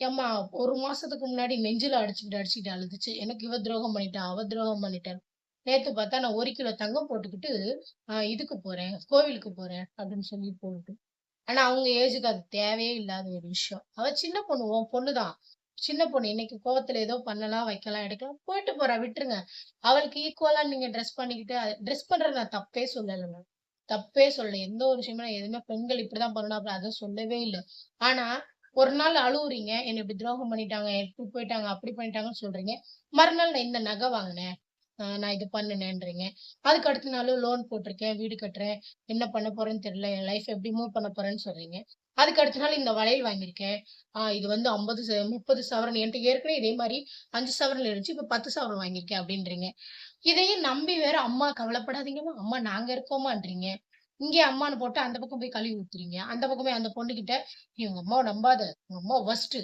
ஏம்மா ஒரு மாசத்துக்கு முன்னாடி நெஞ்சில அடிச்சுக்கிட்டு அடிச்சுக்கிட்டு அழுதுச்சு. எனக்கு இவ துரோகம் பண்ணிட்டா, அவ துரோகம் பண்ணிட்டா. நேத்து பார்த்தா நான் ஒரு கிலோ தங்கம் போட்டுக்கிட்டு, இதுக்கு போறேன், கோவிலுக்கு போறேன் அப்படின்னு சொல்லி போட்டு ஆனா அவங்க ஏஜுக்கு அது தேவையே இல்லாத ஒரு விஷயம். அவ சின்ன பொண்ணு, உன் பொண்ணுதான் சின்ன பொண்ணு இன்னைக்கு கோவத்துல ஏதோ பண்ணலாம், வைக்கலாம், எடுக்கலாம். போயிட்டு போறா விட்டுருங்க. அவளுக்கு ஈக்குவலா நீங்க ட்ரெஸ் பண்ணிக்கிட்டு ட்ரெஸ் பண்றது நான் தப்பே சொல்லலங்க. தப்பே சொல்லல. எந்த ஒரு விஷயமே எதுவுமே பெண்கள் இப்படிதான் பண்ணணும் அப்படி அதை சொல்லவே இல்லை ஆனா, ஒரு நாள் அழுவுறீங்க. என்ன இப்படி துரோகம் பண்ணிட்டாங்க, இப்படி போயிட்டாங்க, அப்படி பண்ணிட்டாங்கன்னு சொல்றீங்க. மறுநாள் நான் இந்த நகை வாங்கினேன் நான் இது பண்ணினேன்றீங்க அதுக்கு அடுத்த நாள் லோன் போட்டிருக்கேன், வீடு கட்டுறேன். என்ன பண்ண போறேன்னு தெரியல. என் லைஃப் எப்படி மூவ் பண்ண போறேன்னு சொல்றீங்க. அதுக்கு அடுத்த நாள் இந்த வளையல் வாங்கியிருக்கேன். ஆஹ் இது வந்து 50 ச 30 சவரன் என்கிட்ட ஏற்கனவே இதே மாதிரி அஞ்சு சவரன்ல இருந்துச்சு. இப்ப 10 சவரன் வாங்கியிருக்கேன் அப்படின்றீங்க. இதையும் நம்பி வேற அம்மா கவலைப்படாதீங்கம்மா, அம்மா நாங்க இருக்கோமான்றீங்க இங்கே அம்மான்னு போட்டு அந்த பக்கம் போய் கழுவி ஊத்துறீங்க. அந்த பக்கமே அந்த பொண்ணுகிட்ட, "நீ உங்க அம்மாவை நம்பாத. உங்க அம்மா வொர்ஸ்ட்டு."